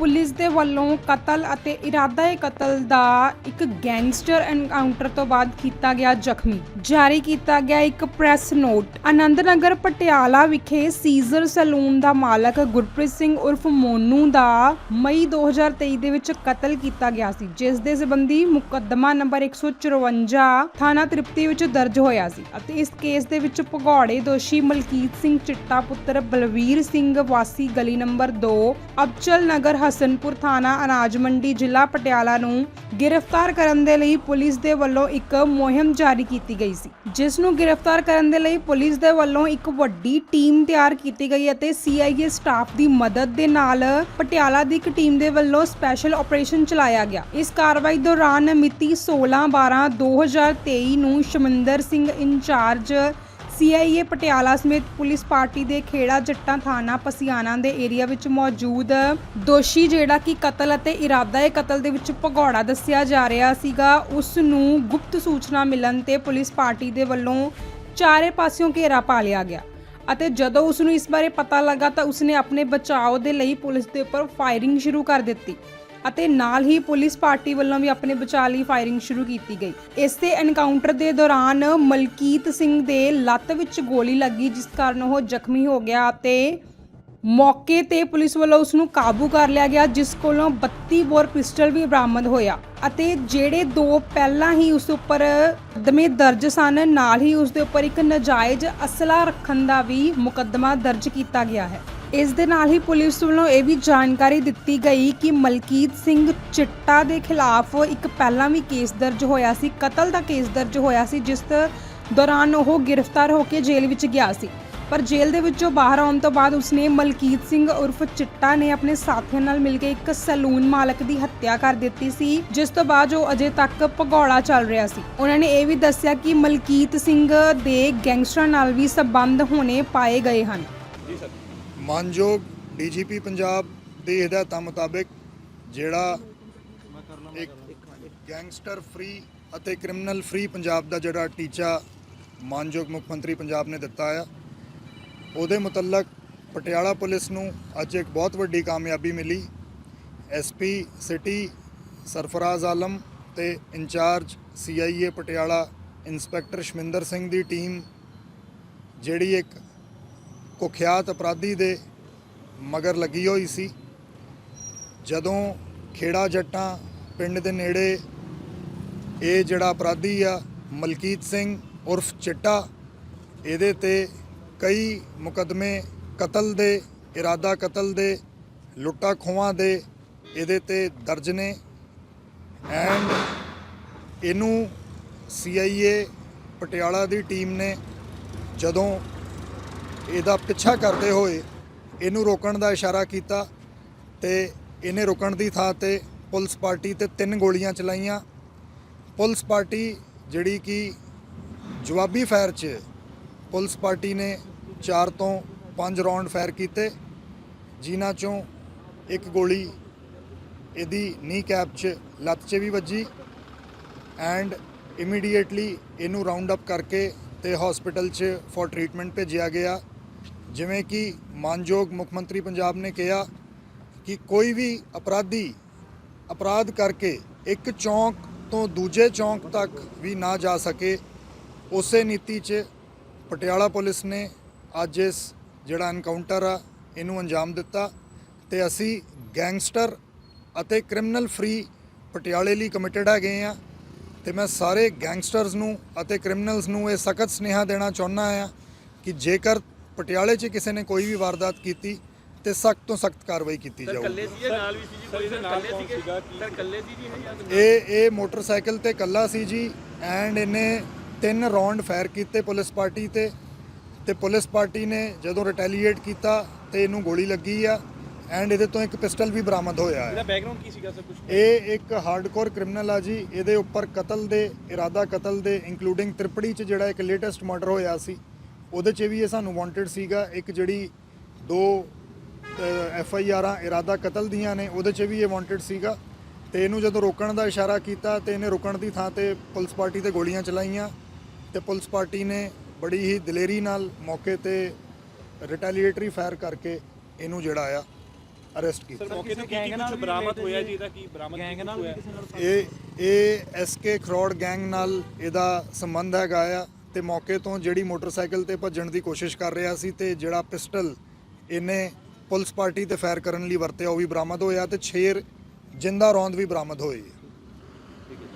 Police ਦੇ ਵੱਲੋਂ ਕਤਲ ਅਤੇ ਇਰਾਦਾ ਕਤਲ ਦਾ ਇੱਕ ਗੈਂਗਸਟਰ ਐਨਕਾਊਂਟਰ ਤੋਂ ਬਾਅਦ ਕੀਤਾ ਗਿਆ ਜ਼ਖਮੀ। ਜਾਰੀ ਕੀਤਾ ਗਿਆ ਇੱਕ ਪ੍ਰੈਸ ਨੋਟ। ਆਨੰਦ ਨਗਰ ਪਟਿਆਲਾ ਵਿਖੇ ਸੀਜ਼ਰ ਸਲੂਨ ਦਾ ਮਾਲਕ ਗੁਰਪ੍ਰੀਤ ਸਿੰਘ ਉਰਫ ਮੋਨੂ ਦਾ ਮਈ 2023 ਦੇ ਵਿੱਚ ਕਤਲ ਕੀਤਾ ਗਿਆ ਸੀ, ਜਿਸ ਦੇ ਸੰਬੰਧੀ ਮੁਕੱਦਮਾ ਨੰਬਰ 154 ਥਾਣਾ ਤ੍ਰਿਪਤੀ ਵਿੱਚ ਦਰਜ ਹੋਇਆ ਸੀ ਅਤੇ ਇਸ ਕੇਸ ਦੇ ਵਿੱਚ ਭਗੌੜੇ ਦੋਸ਼ੀ ਮਲਕੀਤ ਸਿੰਘ ਚਿੱਟਾ ਪੁੱਤਰ ਬਲਵੀਰ ਸਿੰਘ ਵਾਸੀ ਗਲੀ ਨੰਬਰ 2 ਅਬਚਲ ਨਗਰ ਹਸਨਪੁਰ ਥਾਣਾ ਅਨਾਜ ਮੰਡੀ ਜ਼ਿਲ੍ਹਾ ਪਟਿਆਲਾ ਨੂੰ ਗ੍ਰਿਫਤਾਰ ਕਰਨ ਦੇ ਲਈ ਪੁਲਿਸ ਦੇ ਵੱਲੋਂ ਇੱਕ ਮੁਹਿੰਮ ਜਾਰੀ ਕੀਤੀ ਗਈ ਸੀ। ਜਿਸ ਨੂੰ ਗ੍ਰਿਫਤਾਰ ਕਰਨ ਦੇ ਲਈ ਪੁਲਿਸ ਦੇ ਵੱਲੋਂ ਇੱਕ ਵੱਡੀ ਟੀਮ ਤਿਆਰ ਕੀਤੀ ਗਈ ਅਤੇ CIA ਸਟਾਫ ਦੀ ਮਦਦ ਦੇ ਨਾਲ ਪਟਿਆਲਾ ਦੀ ਇੱਕ ਟੀਮ ਦੇ ਵੱਲੋਂ ਸਪੈਸ਼ਲ ਆਪਰੇਸ਼ਨ ਚਲਾਇਆ ਗਿਆ। ਇਸ ਕਾਰਵਾਈ ਦੌਰਾਨ ਮਿਤੀ 16/12/2023 ਨੂੰ ਸ਼ਮਿੰਦਰ ਸਿੰਘ ਇੰਚਾਰਜ CIA ਪਟਿਆਲਾ ਸਮੇਤ ਪੁਲਿਸ ਪਾਰਟੀ ਦੇ ਖੇੜਾ ਜੱਟਾਂ ਥਾਣਾ ਪਸਿਆਣਾ ਦੇ ਏਰੀਆ ਵਿੱਚ ਮੌਜੂਦ ਦੋਸ਼ੀ ਜਿਹੜਾ ਕਿ ਕਤਲ ਅਤੇ ਇਰਾਦਾ ਏ ਕਤਲ ਦੇ ਵਿੱਚ ਭਗੌੜਾ ਦੱਸਿਆ ਜਾ ਰਿਹਾ ਸੀਗਾ, ਉਸ ਨੂੰ ਗੁਪਤ ਸੂਚਨਾ ਮਿਲਣ ਤੇ ਪੁਲਿਸ ਪਾਰਟੀ ਦੇ ਵੱਲੋਂ ਚਾਰੇ ਪਾਸਿਓਂ ਘੇਰਾ ਪਾ ਲਿਆ ਗਿਆ ਅਤੇ ਜਦੋਂ ਉਸ ਨੂੰ ਇਸ ਬਾਰੇ ਪਤਾ ਲੱਗਾ ਤਾਂ ਉਸਨੇ ਆਪਣੇ ਬਚਾਓ ਦੇ ਲਈ ਪੁਲਿਸ ਦੇ ਉੱਪਰ ਫਾਇਰਿੰਗ ਸ਼ੁਰੂ ਕਰ ਦਿੱਤੀ। ਅਤੇ ਨਾਲ ਹੀ ਪੁਲਿਸ ਪਾਰਟੀ ਵੱਲੋਂ ਵੀ ਆਪਣੇ ਬਚਾਅ ਲਈ ਫਾਇਰਿੰਗ ਸ਼ੁਰੂ ਕੀਤੀ ਗਈ। ਇਸੇ ਐਨਕਾਊਂਟਰ ਦੇ ਦੌਰਾਨ ਮਲਕੀਤ ਸਿੰਘ ਦੇ ਲੱਤ ਵਿੱਚ ਗੋਲੀ ਲੱਗੀ, ਜਿਸ ਕਾਰਨ ਉਹ ਜ਼ਖਮੀ ਹੋ ਗਿਆ ਅਤੇ ਮੌਕੇ ਤੇ ਪੁਲਿਸ ਵੱਲੋਂ ਉਸ ਨੂੰ ਕਾਬੂ ਕਰ ਲਿਆ ਗਿਆ, ਜਿਸ ਕੋਲੋਂ 32 ਬੋਰ ਪਿਸਟਲ ਵੀ ਬਰਾਮਦ ਹੋਇਆ ਅਤੇ ਜਿਹੜੇ ਦੋ ਪਹਿਲਾਂ ਹੀ ਉਸ ਉੱਪਰ ਦਮੇ ਦਰਜ ਸਨ, ਨਾਲ ਹੀ ਉਸ ਦੇ ਉੱਪਰ ਇੱਕ ਨਜਾਇਜ਼ ਅਸਲਾ ਰੱਖਣ ਦਾ ਵੀ ਮੁਕੱਦਮਾ ਦਰਜ ਕੀਤਾ ਗਿਆ ਹੈ। ਇਸ ਦੇ ਨਾਲ ਹੀ ਪੁਲਿਸ ਵੱਲੋਂ ਇਹ ਵੀ ਜਾਣਕਾਰੀ ਦਿੱਤੀ ਗਈ ਕਿ ਮਲਕੀਤ ਸਿੰਘ ਚਿੱਟਾ ਦੇ ਖਿਲਾਫ ਇੱਕ ਪਹਿਲਾਂ ਵੀ ਕੇਸ ਦਰਜ ਹੋਇਆ ਸੀ, ਕਤਲ ਦਾ ਕੇਸ ਦਰਜ ਹੋਇਆ ਸੀ, ਜਿਸ ਦੌਰਾਨ ਉਹ ਗ੍ਰਿਫਤਾਰ ਹੋ ਕੇ ਜੇਲ੍ਹ ਵਿੱਚ ਗਿਆ ਸੀ। ਪਰ ਜੇਲ੍ਹ ਦੇ ਵਿੱਚੋਂ ਬਾਹਰ ਆਉਣ ਤੋਂ ਬਾਅਦ ਉਸਨੇ ਮਲਕੀਤ ਸਿੰਘ ਉਰਫ ਚਿੱਟਾ ਨੇ ਆਪਣੇ ਸਾਥੀਆਂ ਨਾਲ ਮਿਲ ਕੇ ਇੱਕ ਸਲੂਨ ਮਾਲਕ ਦੀ ਹੱਤਿਆ ਕਰ ਦਿੱਤੀ ਸੀ, ਜਿਸ ਤੋਂ ਬਾਅਦ ਉਹ ਅਜੇ ਤੱਕ ਭਗੌੜਾ ਚੱਲ ਰਿਹਾ ਸੀ। ਉਹਨਾਂ ਨੇ ਇਹ ਵੀ ਦੱਸਿਆ ਕਿ ਮਲਕੀਤ ਸਿੰਘ ਦੇ ਗੈਂਗਸਟਰਾਂ ਨਾਲ ਵੀ ਸਬੰਧ ਹੋਣੇ ਪਾਏ ਗਏ ਹਨ। ਮਾਨਯੋਗ ਡੀਜੀਪੀ ਪੰਜਾਬ ਦੀ ਹਦਾਇਤਾਂ ਮੁਤਾਬਕ ਜਿਹੜਾ ਇੱਕ ਗੈਂਗਸਟਰ ਫ੍ਰੀ ਅਤੇ ਕ੍ਰਿਮੀਨਲ ਫ੍ਰੀ ਪੰਜਾਬ ਦਾ ਜਿਹੜਾ ਟੀਚਾ ਮਾਨਯੋਗ ਮੁੱਖ ਮੰਤਰੀ ਪੰਜਾਬ ਨੇ ਦਿੱਤਾ ਆ, ਉਹਦੇ ਮੁਤਲਕ ਪਟਿਆਲਾ ਪੁਲਿਸ ਨੂੰ ਅੱਜ ਇੱਕ ਬਹੁਤ ਵੱਡੀ ਕਾਮਯਾਬੀ ਮਿਲੀ। ਐਸਪੀ ਸਿਟੀ ਸਰਫਰਾਜ਼ ਆਲਮ ਤੇ incharge CIA Patiala inspector Shaminder Singh ਦੀ ਟੀਮ ਜਿਹੜੀ ਇੱਕ ਕੁਖਿਆਤ ਅਪਰਾਧੀ ਦੇ ਮਗਰ ਲੱਗੀ ਹੋਈ ਸੀ। ਜਦੋਂ ਖੇੜਾ ਜੱਟਾਂ ਪਿੰਡ ਦੇ ਨੇੜੇ ਇਹ ਜਿਹੜਾ ਅਪਰਾਧੀ ਆ, ਮਲਕੀਤ ਸਿੰਘ ਉਰਫ ਚਿੱਟਾ, ਇਹਦੇ ਤੇ ਕਈ ਮੁਕਦਮੇ ਕਤਲ ਦੇ, ਇਰਾਦਾ ਕਤਲ ਦੇ, ਲੁੱਟਾ ਖੋਹਾਂ ਦੇ ਇਹਦੇ ਤੇ ਦਰਜ ਨੇ। ਐਂਡ ਇਹਨੂੰ ਸੀਆਈਏ ਪਟਿਆਲਾ ਦੀ ਟੀਮ ਨੇ ਜਦੋਂ ਇਹਦਾ ਪਿੱਛਾ ਕਰਦੇ ਹੋਏ ਇਹਨੂੰ ਰੋਕਣ ਦਾ ਇਸ਼ਾਰਾ ਕੀਤਾ ਤੇ ਇਹਨੇ ਰੁਕਣ ਦੀ ਥਾਂ ਤੇ ਪੁਲਿਸ ਪਾਰਟੀ ਤੇ ਤਿੰਨ ਗੋਲੀਆਂ ਚਲਾਈਆਂ। ਪੁਲਿਸ ਪਾਰਟੀ ਜਿਹੜੀ ਕਿ ਜਵਾਬੀ ਫਾਇਰ 'ਚ ਪੁਲਿਸ ਪਾਰਟੀ ਨੇ 4 ਤੋਂ 5 ਰਾਉਂਡ ਫਾਇਰ ਕੀਤੇ, ਜਿਨ੍ਹਾਂ ਚੋਂ ਇੱਕ ਗੋਲੀ ਇਹਦੀ ਨੀ ਕੈਪ 'ਚ ਲੱਤ 'ਚ ਵੀ ਵੱਜੀ ਐਂਡ ਇਮੀਡੀਏਟਲੀ ਇਹਨੂੰ ਰਾਉਂਡ ਅਪ ਕਰਕੇ ਤੇ ਹਸਪੀਟਲ 'ਚ ਫॉर ਟ੍ਰੀਟਮੈਂਟ ਭੇਜਿਆ ਗਿਆ। ਜਿਵੇਂ ਕਿ ਮਾਨਯੋਗ ਮੁੱਖ ਮੰਤਰੀ ਪੰਜਾਬ ਨੇ ਕਿਹਾ ਕਿ ਕੋਈ ਵੀ ਅਪਰਾਧੀ ਅਪਰਾਧ ਕਰਕੇ ਇੱਕ ਚੌਂਕ ਤੋਂ ਦੂਜੇ ਚੌਂਕ ਤੱਕ ਵੀ ਨਾ ਜਾ ਸਕੇ, ਉਸੇ ਨੀਤੀ 'ਚ ਪਟਿਆਲਾ ਪੁਲਿਸ ਨੇ ਅੱਜ ਇਸ ਜਿਹੜਾ ਐਨਕਾਊਂਟਰ ਆ, ਇਹਨੂੰ ਅੰਜਾਮ ਦਿੱਤਾ ਤੇ ਅਸੀਂ ਗੈਂਗਸਟਰ ਅਤੇ ਕ੍ਰਿਮੀਨਲ ਫ੍ਰੀ ਪਟਿਆਲੇ ਲਈ ਕਮਿਟਡ ਹੈਗੇ ਆ ਤੇ ਮੈਂ ਸਾਰੇ ਗੈਂਗਸਟਰਸ ਨੂੰ ਅਤੇ ਕ੍ਰਿਮੀਨਲਸ ਨੂੰ ਇਹ ਸਖਤ ਸੁਨੇਹਾ ਦੇਣਾ ਚਾਹੁੰਦਾ ਆ ਕਿ ਜੇਕਰ ਪਟਿਆਲੇ 'ਚ ਕਿਸੇ ਨੇ ਕੋਈ ਵੀ ਵਾਰਦਾਤ ਕੀਤੀ ਤੇ ਸਖਤ ਤੋਂ ਸਖਤ ਕਾਰਵਾਈ ਕੀਤੀ ਸਰ ਜਾਊਗੀ। ਕੱਲੇ ਸੀ ਜਾਂ ਨਾਲ ਵੀ ਸੀ ਜੀ? ਕੋਈ ਸਰ ਕੱਲੇ ਸੀਗੇ? ਸਰ ਕੱਲੇ ਸੀ ਜੀ ਇਹ ਇਹ ਮੋਟਰਸਾਈਕਲ ਤੇ ਕੱਲਾ ਸੀ ਜੀ ਐਂਡ ਇਹਨੇ ਤਿੰਨ ਰਾਉਂਡ ਫਾਇਰ ਕੀਤੇ ਪੁਲਿਸ ਪਾਰਟੀ ਤੇ। ਤੇ ਪੁਲਿਸ ਪਾਰਟੀ ਨੇ ਜਦੋਂ ਰਿਟੈਲੀਏਟ ਕੀਤਾ ਤੇ ਇਹਨੂੰ ਗੋਲੀ ਲੱਗੀ ਆ ਐਂਡ ਇਹਦੇ ਤੋਂ ਇੱਕ ਪਿਸਟਲ ਵੀ ਬਰਾਮਦ ਹੋਇਆ ਹੈ। ਇਹਦਾ ਬੈਕਗ੍ਰਾਉਂਡ ਕੀ ਸੀਗਾ ਸਰ ਕੁਝ ਇਹ ਇੱਕ ਹਾਰਡਕੋਰ ਕ੍ਰਿਮੀਨਲ ਆ ਜੀ। ਇਹਦੇ ਉੱਪਰ ਕਤਲ ਦੇ ਇਰਾਦਾ ਕਤਲ ਦੇ ਇਨਕਲੂਡਿੰਗ ਤ੍ਰਿਪੜੀ ਚ ਜਿਹੜਾ ਇੱਕ ਲੇਟੈਸਟ ਮਰਡਰ ਹੋਇਆ ਸੀ ਉਹਦੇ ਚ ਵੀ ਇਹ ਸਾਨੂੰ ਵਾਂਟਡ ਸੀਗਾ ਇੱਕ ਜਿਹੜੀ ਦੋ ਐਫ ਆਈ ਆਰਾਂ ਇਰਾਦਾ ਕਤਲ ਦੀਆਂ ਨੇ ਉਹਦੇ ਚ ਵੀ ਇਹ ਵਾਂਟਡ ਸੀਗਾ। ਤੇ ਇਹਨੂੰ ਜਦੋਂ ਰੋਕਣ ਦਾ ਇਸ਼ਾਰਾ ਕੀਤਾ ਤੇ ਇਹਨੇ ਰੁਕਣ ਦੀ ਥਾਂ ਤੇ ਪੁਲਿਸ ਪਾਰਟੀ ਤੇ ਗੋਲੀਆਂ ਚਲਾਈਆਂ। ਤੇ ਪੁਲਿਸ ਪਾਰਟੀ ਨੇ ਬੜੀ ਹੀ ਦਲੇਰੀ ਨਾਲ ਮੌਕੇ ਤੇ ਰਿਟੈਲੀਏਟਰੀ ਫਾਇਰ ਕਰਕੇ ਇਹਨੂੰ ਜਿਹੜਾ ਆ ਅਰੈਸਟ ਕੀਤਾ। ਸਰ ਮੌਕੇ ਤੇ ਕੀ ਕੀ ਕੁਝ ਬਰਾਮਦ ਹੋਇਆ ਜੀ ਇਹਦਾ ਕੀ ਬਰਾਮਦ ਗੈਂਗ ਨਾਲ ਹੋਇਆ? ਇਹ ਇਹ ਐਸਕੇ ਖਰੋੜ ਗੈਂਗ ਨਾਲ ਇਹਦਾ ਸੰਬੰਧ ਹੈਗਾ ਆ। ਤੇ ਮੌਕੇ ਤੋਂ ਜਿਹੜੀ ਮੋਟਰਸਾਈਕਲ ਤੇ ਭੱਜਣ ਦੀ ਕੋਸ਼ਿਸ਼ ਕਰ ਰਿਹਾ ਸੀ ਤੇ ਜਿਹੜਾ ਪਿਸਟਲ ਇਹਨੇ ਪੁਲਿਸ ਪਾਰਟੀ ਤੇ ਫਾਇਰ ਕਰਨ ਲਈ ਵਰਤਿਆ, ਉਹ ਵੀ ਬਰਾਮਦ ਹੋਇਆ ਤੇ 6 ਜਿੰਦਾ ਰੌਂਦ ਵੀ ਬਰਾਮਦ ਹੋਈ।